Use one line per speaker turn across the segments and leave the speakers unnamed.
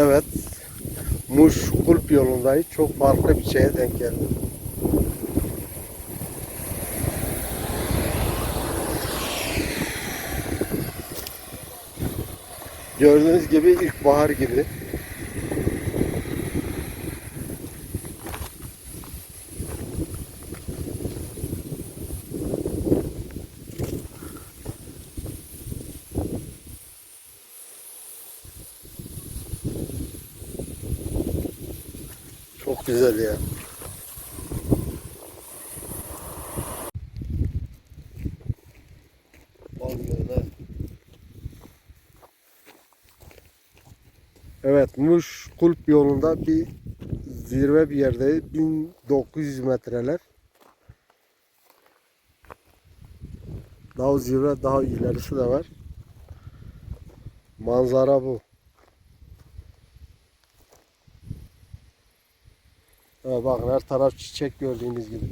Evet. Muş Kulp yolundayız. Çok farklı bir şeye denk geldim. Gördüğünüz gibi ilkbahar gibi. Çok güzel ya. Evet, Muş Kulp yolunda bir zirve bir yerde 1900 metreler. Daha zirve daha ilerisi de var. Manzara bu. Evet, bakın her taraf çiçek gördüğünüz gibi.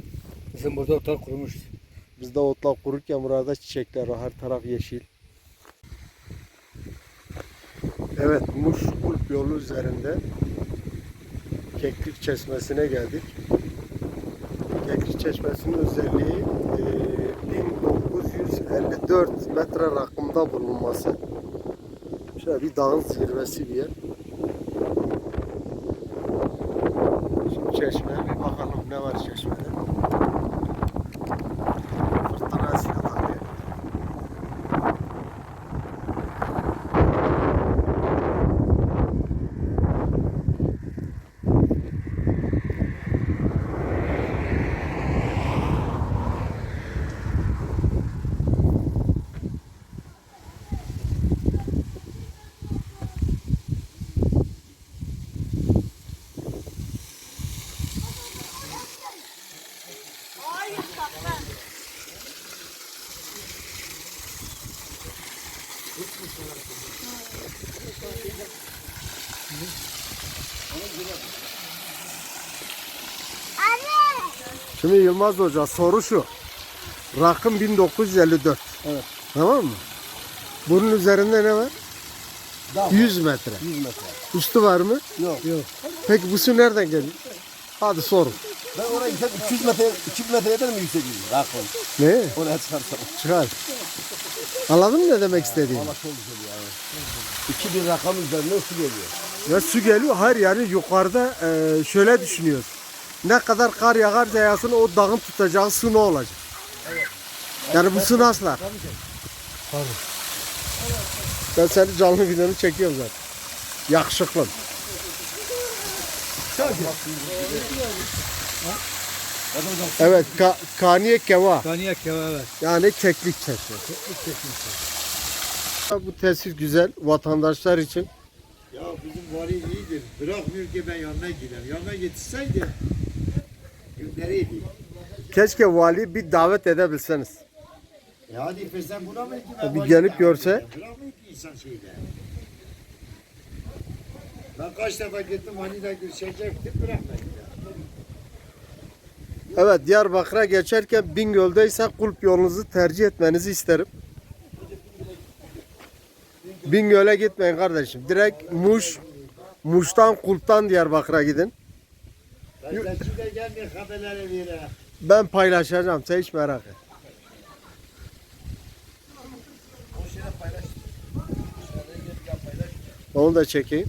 Bizim burada ortalık kurumuş.
Bizde otlar kururken burada çiçekler var. Her taraf yeşil. Evet, Muş Kulp yolu üzerinde Keklik Çeşmesi'ne geldik. Keklik Çeşmesi'nin özelliği e, 1954 metre rakımda bulunması. Şöyle bir dağın zirvesi bir yer. Çeşmeye bir bakalım ne var çeşmede. Şimdi Yılmaz Hoca soru şu. Rakım 1954.
Evet.
Tamam mı? Bunun üzerinde ne var?
Dağ
100 metre.
100 metre.
Üstü var mı?
Yok. Yok.
Peki bu su nereden geliyor? Hadi sorun.
Ben oraya gitsem 200 metre, 200 metre eder mi yüksek yüzü? Rakon.
Ne?
Oraya çıkarsam.
Çıkar. Anladın mı ne demek istediğimi?
Valla çok güzel ya. 2000 rakam üzerinden su geliyor.
Ya su geliyor. Hayır yani yukarıda e, şöyle düşünüyoruz. Ne kadar kar yağarsa yağsın o dağın tutacağı su ne olacak? Yani bu su nasıl? Pardon. Ben seni canlı videonu çekiyorum zaten. Yakışıklı. Evet, ka Kaniye Keva.
Kaniye keva evet.
Yani keklik çeşmesi. Bu tesis güzel vatandaşlar için.
Ya bizim vali iyidir. Bırakmıyor ki ben yanına gideyim. Yanına yetişseydi
Keşke vali bir davet edebilseniz.
E hadi buna mı ki ben
Bir
vali
gelip
davet
görse.
edeyim? Bırakmıyor ki insan şeyde. Ben kaç defa gittim valiyle görüşecektim bırakmadı.
Evet Diyarbakır'a geçerken Bingöl'deyse Kulp yolunuzu tercih etmenizi isterim. Bingöl'e gitmeyin kardeşim. Direkt Muş, Muş'tan Kulp'tan Diyarbakır'a gidin.
Gazeteci de gelmiyor haberleri vere.
Ben paylaşacağım. Sen hiç merak et. Onu da çekeyim.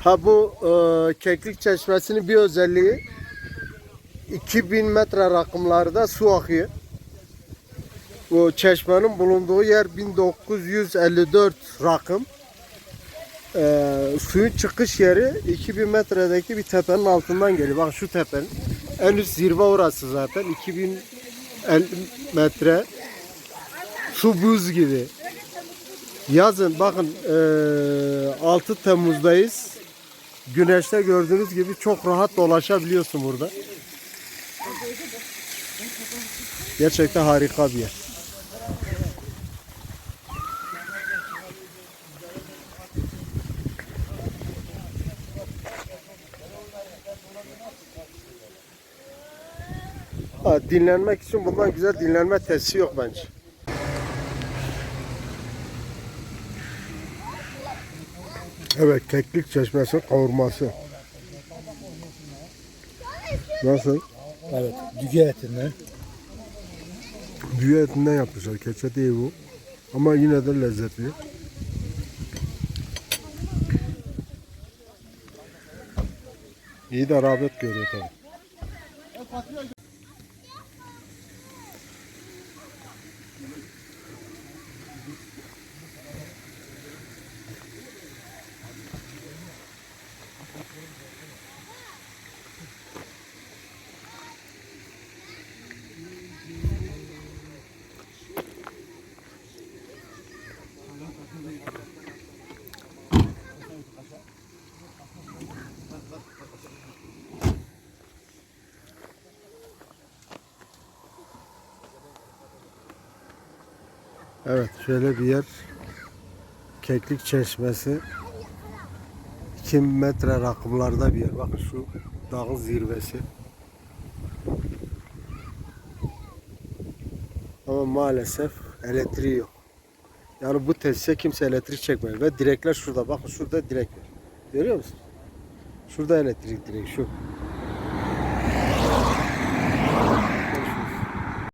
Ha bu e, Keklik Çeşmesi'nin bir özelliği 2000 metre rakımlarda su akıyor. Bu çeşmenin bulunduğu yer 1954 rakım. E, suyun çıkış yeri 2000 metredeki bir tepenin altından geliyor. Bak şu tepenin en üst zirve orası zaten 2050 metre. Su buz gibi. Yazın bakın e, 6 Temmuz'dayız. Güneşte gördüğünüz gibi çok rahat dolaşabiliyorsun burada. Gerçekten harika bir yer. Dinlenmek için bundan güzel dinlenme tesisi yok bence. Evet, keklik çeşmesi kavurması. Nasıl?
Evet. Düge etinden.
Düğü etinden yapmışlar. Keçe değil bu. Ama yine de lezzetli. İyi de rağbet görüyor tabii. Evet şöyle bir yer. Keklik Çeşmesi. 2 metre rakımlarda bir yer. Bakın şu dağın zirvesi. Ama maalesef elektriği yok. Yani bu tesise kimse elektrik çekmiyor. Ve direkler şurada. Bakın şurada direk var. Görüyor musun? Şurada elektrik direk şu.